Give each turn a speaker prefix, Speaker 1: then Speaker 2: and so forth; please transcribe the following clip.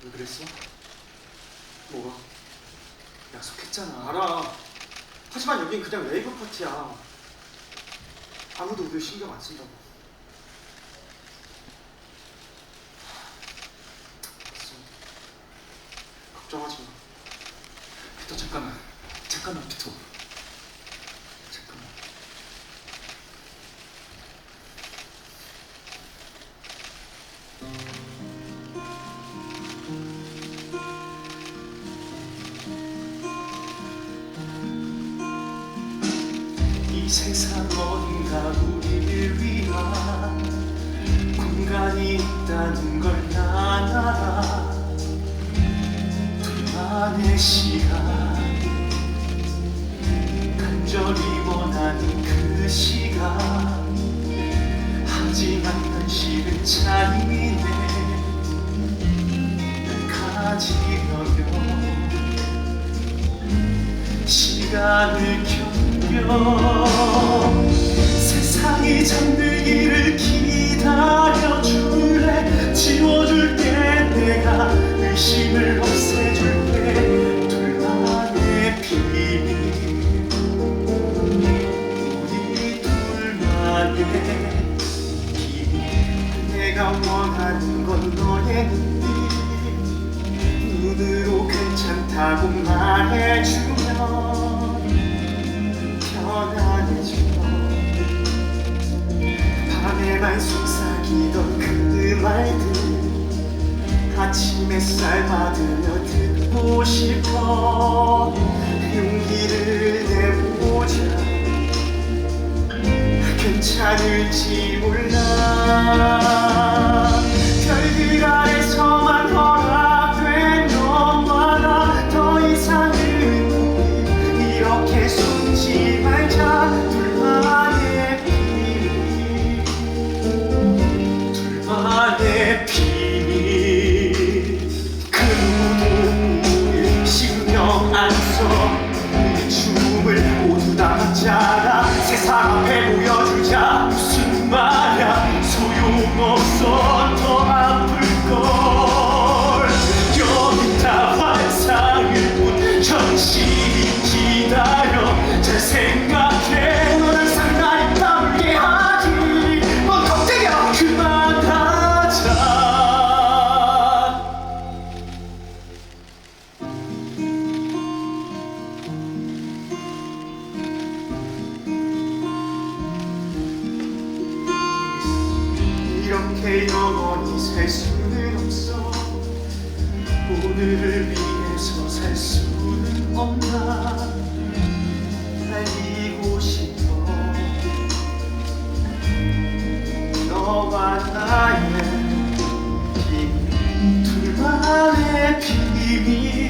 Speaker 1: 그랬어? 뭐가? 약속했잖아.
Speaker 2: 알아. 하지만 여긴 그냥 레이브 파티야. 아무도 우리 신경 안 쓴다고. 알았어. 걱정하지 마.
Speaker 1: 피터 잠깐만. 잠깐만 피터. 이 세상 어딘가 우리를 위한 공간이 있다는 걸 난 알아 둘만의 시간 간절히 원하는 그 시간. 하지만 현실은 잔인해. 날 가지려면 시간을 세상이 잠들기를 기다려줄래 지워줄게 내가 의심을 없애줄게 둘만의 비밀 우리 둘만의 비밀
Speaker 2: 내가 원하는 건 너의.
Speaker 1: 눈으로 괜찮다고 말해주면. 밤에만 속삭이던 그 말들 아침 햇살 받으며 듣고 싶어. 용기를 내보자. 괜찮을지 몰라 세상 앞에 보여주자. 무슨 말야? 소용없어. 더 아플걸. 여기 다 환상일 뿐. 현실이 기다려. 잘 생각 개영원히 살 수는 없어. 오늘을 위해서 살 수는 없나. 달리고 싶어. 너와 나의 빈 둘만의 비밀.